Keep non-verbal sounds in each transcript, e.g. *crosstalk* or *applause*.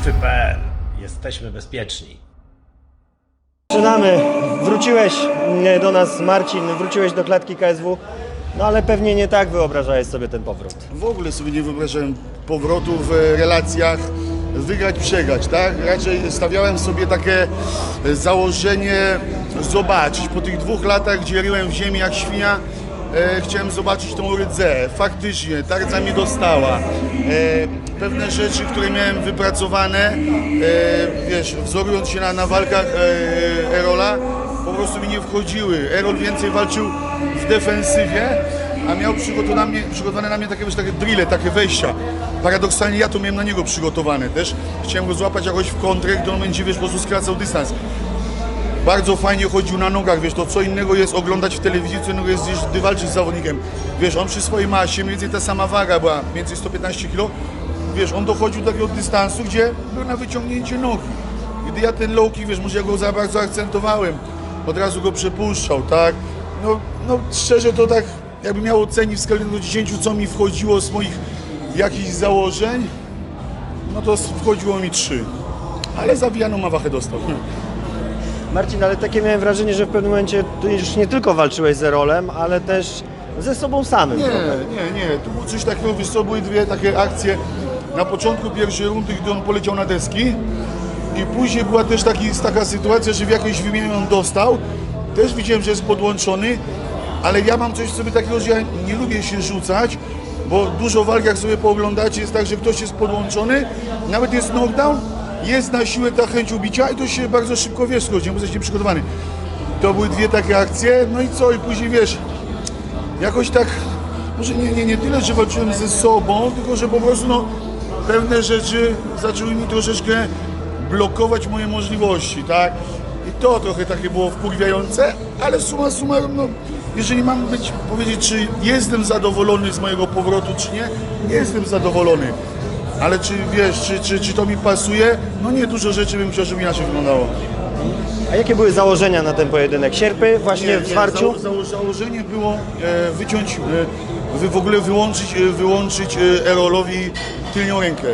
Strefy.pl. Jesteśmy bezpieczni. Zaczynamy. Wróciłeś do nas, Marcin, wróciłeś do klatki KSW, no ale pewnie nie tak wyobrażałeś sobie ten powrót. W ogóle sobie nie wyobrażałem powrotu w relacjach wygrać, przegrać, tak? Raczej stawiałem sobie takie założenie zobaczyć. Po tych dwóch latach, gdzie ryłem w ziemi jak świnia, e, chciałem zobaczyć tą rdzę. Faktycznie, ta mnie dostała. E, pewne rzeczy, które miałem wypracowane, e, wiesz, wzorując się na, na walkach e, Erola, po prostu mi nie wchodziły. Erol więcej walczył w defensywie, a miał przygotowane na mnie, przygotowane na mnie takie, wiesz, takie drille, takie wejścia. Paradoksalnie ja to miałem na niego przygotowane też. Chciałem go złapać jakoś w kontrę, gdy on będzie, wiesz, po prostu skracał dystans. Bardzo fajnie chodził na nogach, wiesz, to co innego jest oglądać w telewizji, co innego jest, gdy walczyć z zawodnikiem. Wiesz, on przy swojej masie, mniej więcej ta sama waga była, mniej więcej 115 kg, wiesz, on dochodził do takiego dystansu, gdzie był na wyciągnięcie nogi. Gdy ja ten low wiesz, może ja go za bardzo akcentowałem, od razu go przepuszczał, tak? No, no szczerze to tak, jakbym miał ocenić w skali do 10, co mi wchodziło z moich jakichś założeń, no to wchodziło mi 3. Ale zawijaną mawachę dostał. Marcin, ale takie miałem wrażenie, że w pewnym momencie już nie tylko walczyłeś z Erolem, ale też ze sobą samym. Nie, trochę. nie, nie. Tu było coś takiego, wiesz co, były dwie takie akcje na początku pierwszej rundy, gdy on poleciał na deski i później była też taki, taka sytuacja, że w jakiejś wymianie on dostał. Też widziałem, że jest podłączony, ale ja mam coś w sobie takiego, że ja nie lubię się rzucać, bo dużo walk, jak sobie pooglądacie, jest tak, że ktoś jest podłączony, nawet jest knockdown, jest na siłę ta chęć ubicia i to się bardzo szybko wiesz, schodzi, bo jesteś nieprzygotowany. To były dwie takie akcje, no i co, i później wiesz, jakoś tak, może nie, nie, nie tyle, że walczyłem ze sobą, tylko że po prostu no, pewne rzeczy zaczęły mi troszeczkę blokować moje możliwości, tak? I to trochę takie było wkurwiające, ale suma summarum, no, jeżeli mam być, powiedzieć, czy jestem zadowolony z mojego powrotu, czy nie, nie jestem zadowolony. Ale czy wiesz, czy, czy, czy to mi pasuje? No nie, dużo rzeczy bym chciał, żeby inaczej wyglądało. A jakie były założenia na ten pojedynek? Sierpy właśnie w zwarciu? Za, za, założenie było e, wyciąć, e, wy, w ogóle wyłączyć, e, wyłączyć e, Erolowi tylnią rękę.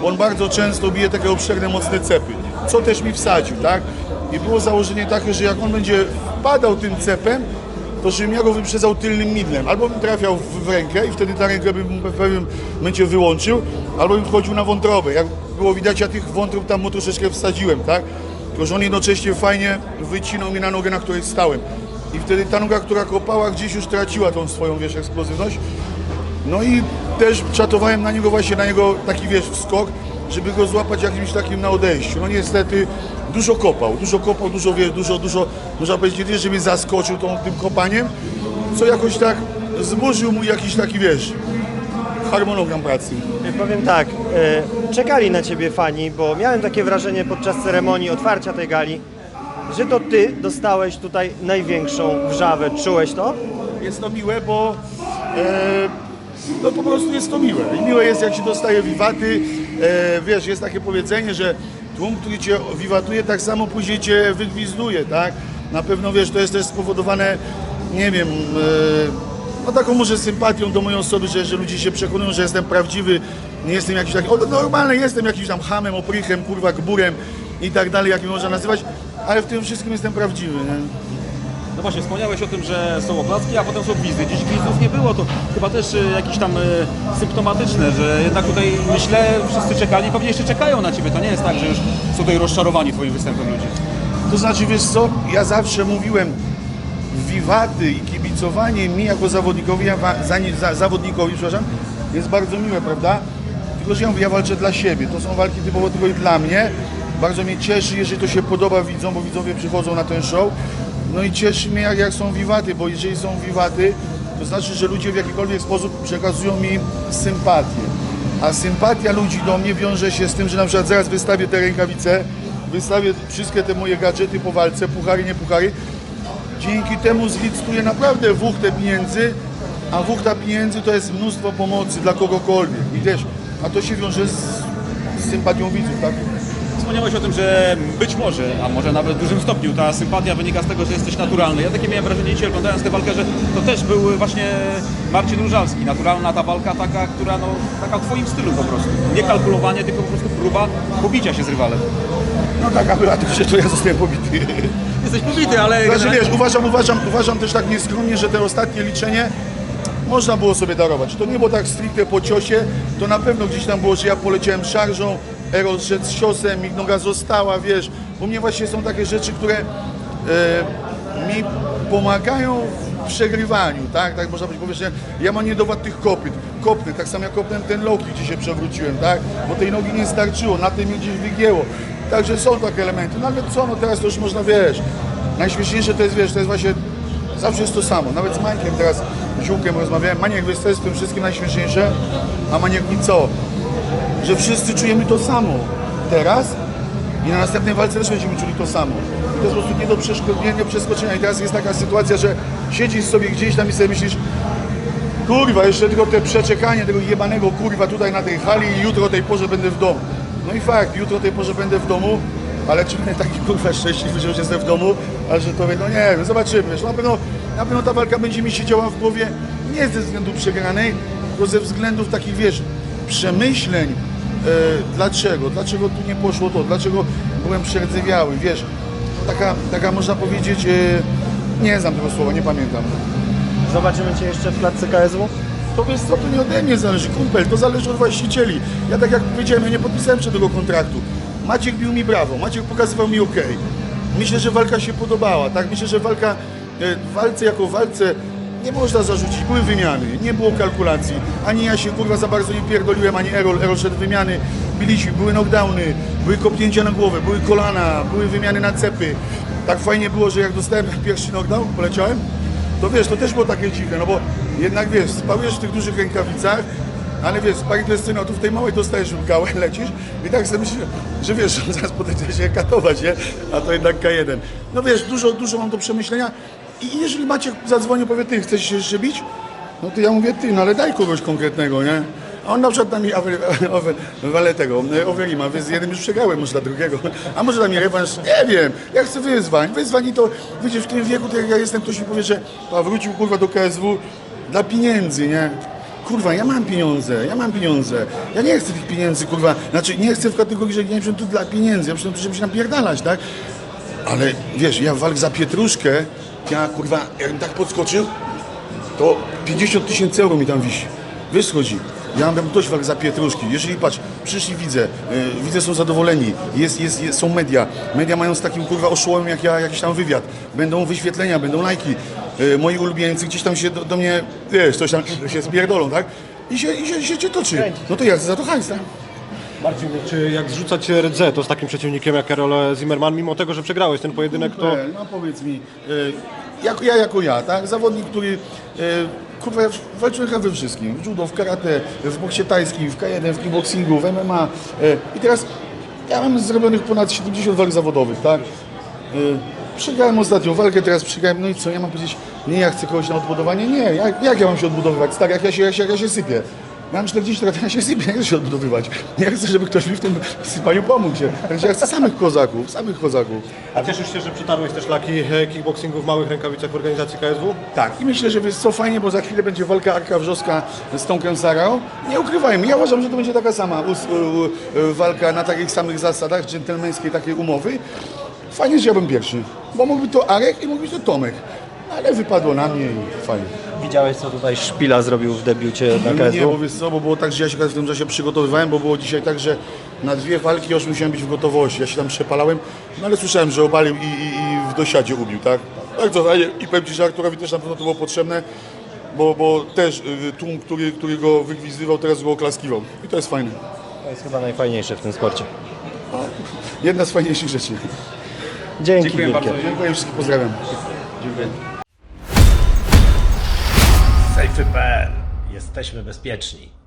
Bo on bardzo często bije takie obszerne, mocne cepy, co też mi wsadził, tak? I było założenie takie, że jak on będzie wpadał tym cepem, to żebym ja go wyprzedzał tylnym midlem. Albo bym trafiał w, w rękę i wtedy ta rękę bym w pewnym momencie wyłączył, albo bym wchodził na wątrobę. Jak było widać, ja tych wątrób tam mu troszeczkę wsadziłem, tak? Tylko, że on jednocześnie fajnie wycinał mi na nogę, na której stałem. I wtedy ta noga, która kopała, gdzieś już traciła tą swoją, wiesz, eksplozywność. No i też czatowałem na niego właśnie, na jego taki, wiesz, wskok, żeby go złapać jakimś takim na odejściu. No niestety dużo kopał, dużo kopał, dużo, wiesz, dużo, dużo, można powiedzieć, że mnie zaskoczył tą, tym kopaniem, co jakoś tak zburzył mu jakiś taki, wiesz, harmonogram pracy. Powiem tak, e, czekali na ciebie fani, bo miałem takie wrażenie podczas ceremonii otwarcia tej gali, że to ty dostałeś tutaj największą wrzawę. Czułeś to? Jest to miłe, bo e, no po prostu jest to miłe. I miłe jest, jak się dostaje wiwaty. E, wiesz, jest takie powiedzenie, że tłum, który cię wiwatuje, tak samo później cię wygwizduje, tak? Na pewno, wiesz, to jest też spowodowane, nie wiem, e, no taką może sympatią do mojej osoby, że, że ludzie się przekonują, że jestem prawdziwy, nie jestem jakiś taki, o, normalny jestem jakimś tam hamem, oprychem, kurwa, gburem i tak dalej, jak mi można nazywać, ale w tym wszystkim jestem prawdziwy, nie? No właśnie, wspomniałeś o tym, że są oklaski, a potem są gwizdy. Dziś gwizdów nie było, to chyba też e, jakieś tam e, symptomatyczne, że jednak tutaj myślę, wszyscy czekali, pewnie jeszcze czekają na Ciebie. To nie jest tak, że już są tutaj rozczarowani Twoim występem ludzie. To znaczy, wiesz co, ja zawsze mówiłem, wiwaty i kibicowanie mi jako zawodnikowi, ja za, za, zawodnikowi, przepraszam, jest bardzo miłe, prawda? Tylko, że ja mówię, ja walczę dla siebie, to są walki typowo tylko i dla mnie. Bardzo mnie cieszy, jeżeli to się podoba widzom, bo widzowie przychodzą na ten show. No i cieszy mnie, jak, jak są wiwaty, bo jeżeli są wiwaty, to znaczy, że ludzie w jakikolwiek sposób przekazują mi sympatię. A sympatia ludzi do mnie wiąże się z tym, że na przykład zaraz wystawię te rękawice, wystawię wszystkie te moje gadżety po walce, puchary, nie puchary. Dzięki temu zlicytuję naprawdę wuchtę pieniędzy, a wuchta pieniędzy to jest mnóstwo pomocy dla kogokolwiek. I też, a to się wiąże z, z sympatią widzów, tak? Wspomniałeś o tym, że być może, a może nawet w dużym stopniu ta sympatia wynika z tego, że jesteś naturalny. Ja takie miałem wrażenie dzisiaj oglądając tę walkę, że to też był właśnie Marcin Różalski. Naturalna ta walka taka, która no, taka w twoim stylu po prostu. Nie kalkulowanie, tylko po prostu próba pobicia się z rywalem. No taka była, tylko że to ja zostałem pobity. Jesteś pobity, ale... Znaczy wiesz, uważam, uważam, uważam też tak nieskromnie, że te ostatnie liczenie można było sobie darować. To nie było tak stricte po ciosie, to na pewno gdzieś tam było, że ja poleciałem szarżą, Eros szedł z ciosem, mi noga została, wiesz. U mnie właśnie są takie rzeczy, które e, mi pomagają w przegrywaniu, tak? Tak można być powiedzieć, ja mam niedowład tych kopyt, kopnę, tak samo jak kopnę ten low kick, gdzie się przewróciłem, tak? Bo tej nogi nie starczyło, na tym mi gdzieś wygięło. Także są takie elementy, no ale co, no teraz to już można, wiesz, najśmieszniejsze to jest, wiesz, to jest właśnie, zawsze jest to samo, nawet z Mańkiem teraz, Ziółkiem rozmawiałem, Maniek, wiesz, co jest w tym wszystkim najśmieszniejsze? A Maniek mi co? Że wszyscy czujemy to samo teraz i na następnej walce też będziemy czuli to samo. I to jest po prostu nie do przeszko- nie, nie przeskoczenia. I teraz jest taka sytuacja, że siedzisz sobie gdzieś tam i sobie myślisz, kurwa, jeszcze tylko te przeczekanie tego jebanego kurwa tutaj na tej hali i jutro o tej porze będę w domu. No i fakt, jutro o tej porze będę w domu, ale czy będę taki kurwa szczęśliwy, że już jestem w domu, a że to no nie wiem, zobaczymy. Wiesz, na, pewno, na pewno ta walka będzie mi siedziała w głowie nie ze względu przegranej, tylko ze względów takich, wiesz, przemyśleń, e, dlaczego, dlaczego tu nie poszło to, dlaczego byłem przerdzewiały, wiesz, taka, taka można powiedzieć, e, nie znam tego słowa, nie pamiętam. Zobaczymy Cię jeszcze w klatce KSW? To wiesz co, to nie ode mnie zależy, kumpel, to zależy od właścicieli. Ja tak jak powiedziałem, ja nie podpisałem tego kontraktu. Maciek bił mi brawo, Maciek pokazywał mi ok. Myślę, że walka się podobała, tak? Myślę, że walka, e, walce jako walce nie można zarzucić, były wymiany, nie było kalkulacji. Ani ja się kurwa za bardzo nie pierdoliłem, ani Erol, Erol szedł wymiany, biliśmy, były knockdowny, były kopnięcia na głowę, były kolana, były wymiany na cepy. Tak fajnie było, że jak dostałem pierwszy knockdown, poleciałem, to wiesz, to też było takie dziwne, no bo jednak wiesz, spałujesz w tych dużych rękawicach, ale wiesz, z paritlestyną, tu w tej małej dostajesz gałę, *laughs* lecisz i tak sobie myślisz, że wiesz, zaraz podejdzie się katować, nie? A to jednak K1. No wiesz, dużo, dużo mam do przemyślenia i jeżeli Maciek zadzwonił, powie, ty chcesz się jeszcze bić? No to ja mówię, ty, no ale daj kogoś konkretnego, nie? On na przykład da mi *laughs* wale tego, e, Overima, więc z jednym już przegrałem, może dla drugiego. A może da mi rewanż? Nie wiem. Ja chcę wyzwań. Wyzwań to, wiecie, w tym wieku, tak jak ja jestem, ktoś mi powie, że a wrócił kurwa do KSW dla pieniędzy, nie? Kurwa, ja mam pieniądze, ja mam pieniądze. Ja nie chcę tych pieniędzy, kurwa. Znaczy, nie chcę w kategorii, że nie wiem, tu dla pieniędzy. Ja przyszedłem tu, żeby się napierdalać, tak? Ale wiesz, ja walk za pietruszkę, ja kurwa, jakbym tak podskoczył, to 50 tysięcy euro mi tam wisi. Wiesz chodzi? Ja mam dość walk za pietruszki. Jeżeli patrz, przyszli widzę, yy, widzę są zadowoleni, jest, jest, jest, są media. Media mają z takim kurwa oszołomem jak ja jakiś tam wywiad. Będą wyświetlenia, będą lajki. Yy, moi ulubieńcy gdzieś tam się do, do mnie, wiesz, coś tam się spierdolą, tak? I się, i się, się, się toczy. No to ja za to hajs, tak? Marcin, czy jak zrzucać rdze to z takim przeciwnikiem jak Karol Zimmerman, mimo tego, że przegrałeś ten pojedynek, to No powiedz mi, y, jako ja jako ja, tak? Zawodnik, który y, kurwa ja walczyłem we wszystkim. W judo, w karate, w boksie tajskim, w K1, w kickboxingu, w MMA. y, I teraz ja mam zrobionych ponad 70 walk zawodowych, tak? Y, Przegrałem ostatnią walkę, teraz przegrałem, no i co, ja mam powiedzieć, nie, ja chcę kogoś na odbudowanie? Nie, jak, jak ja mam się odbudowywać, stary, jak ja się, jak ja się sypię? Mam 40 lat, ja się sypię, nie chcę się odbudowywać. Ja chcę, żeby ktoś mi w tym sypaniu pomógł się. Ja chcę samych kozaków, samych kozaków. a cieszysz się, że przetarłeś też laki e, kickboxingu w małych rękawicach w organizacji KSW? Tak, i myślę, że jest co fajnie, bo za chwilę będzie walka Arka Wrzoska z Tomkiem Sarał. Nie ukrywajmy, ja uważam, że to będzie taka sama walka na takich samych zasadach, dżentelmeńskiej takiej umowy. Fajnie, że ja byłem pierwszy, bo mógłby to Arek i mógłby to Tomek. Ale wypadło na mnie i fajnie. Widziałeś, co tutaj Szpila zrobił w debiucie na No nie, KSW? bo wiesz co, bo było tak, że ja się w tym czasie przygotowywałem, bo było dzisiaj tak, że na dwie walki już musiałem być w gotowości. Ja się tam przepalałem, no ale słyszałem, że opalił i, i, i w dosiadzie ubił, tak? Tak to fajnie. I powiem Ci, że Arturowi też na pewno to było potrzebne, bo, bo też y, tłum, który, który go wygwizywał, teraz go oklaskiwał. I to jest fajne. To jest chyba najfajniejsze w tym sporcie. Jedna z fajniejszych rzeczy. Dzięki Dziękuję wielkie. bardzo. Dziękuję wszystkim, pozdrawiam. Safety.pl. Jesteśmy bezpieczni.